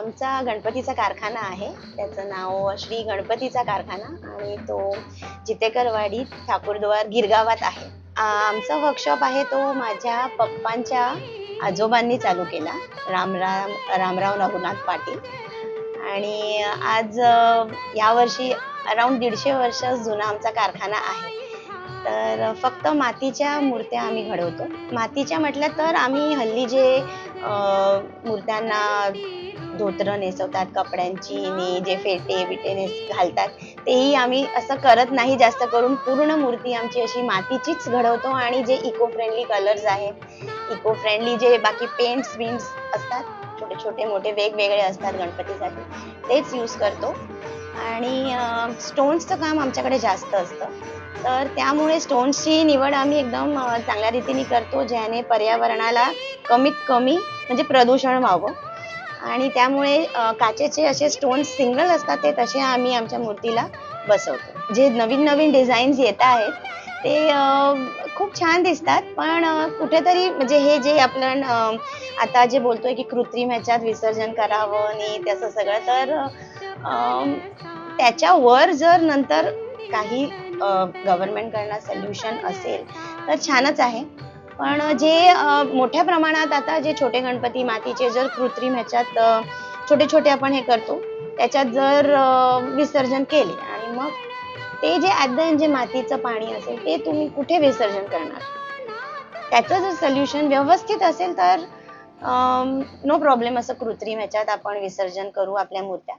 आमचा गणपतीचा कारखाना आहे. त्याचं नाव श्री गणपतीचा कारखाना आणि तो जितेकरवाडी ठाकूरद्वार गिरगावात आहे. आमचा वर्कशॉप आहे तो माझ्या पप्पांच्या आजोबांनी चालू केला रामराम रामराव रघुनाथ पाटील. आणि आज यावर्षी अराऊंड दीडशे वर्ष जुना आमचा कारखाना आहे. तर फक्त मातीच्या मूर्त्या आम्ही घडवतो. मातीच्या म्हटलं तर आम्ही हल्ली जे मूर्त्यांना धोतरं नेसवतात कपड्यांची ने जे फेटे बिटे नेस घालतात तेही आम्ही असं करत नाही जास्त करून. पूर्ण मूर्ती आमची अशी मातीचीच घडवतो आणि जे इको फ्रेंडली कलर्स आहेत इको फ्रेंडली जे बाकी पेंट्स बिंट्स असतात छोटे छोटे मोठे वेगवेगळे असतात गणपतीसाठी तेच यूज करतो. आणि स्टोन्सचं काम आमच्याकडे जास्त असतं. तर त्यामुळे स्टोन्सची निवड आम्ही एकदम चांगल्या रीतीने करतो ज्याने पर्यावरणाला कमीत कमी म्हणजे प्रदूषण व्हावं. आणि त्यामुळे काचेचे असे स्टोन सिंगल असतात ते तसे आम्ही आमच्या मूर्तीला बसवतो. जे नवीन नवीन डिझाईन्स येत आहेत ते खूप छान दिसतात. पण कुठेतरी म्हणजे हे जे आपण आता जे बोलतोय की कृत्रिम ह्याच्यात विसर्जन करावं आणि त्याचं सगळं तर त्याच्यावर जर नंतर काही गव्हर्नमेंटकडनं सोल्युशन असेल तर छानच आहे. पण जे मोठ्या प्रमाणात आता जे छोटे गणपती मातीचे जर कृत्रिम ह्याच्यात छोटे छोटे आपण हे करतो त्याच्यात जर विसर्जन केले आणि मग ते जे ॲट द एंड जे मातीचं पाणी असेल ते तुम्ही कुठे विसर्जन करणार? त्याचं जर सोल्युशन व्यवस्थित असेल तर नो प्रॉब्लेम असं कृत्रिम ह्याच्यात आपण विसर्जन करू आपल्या मूर्त्या.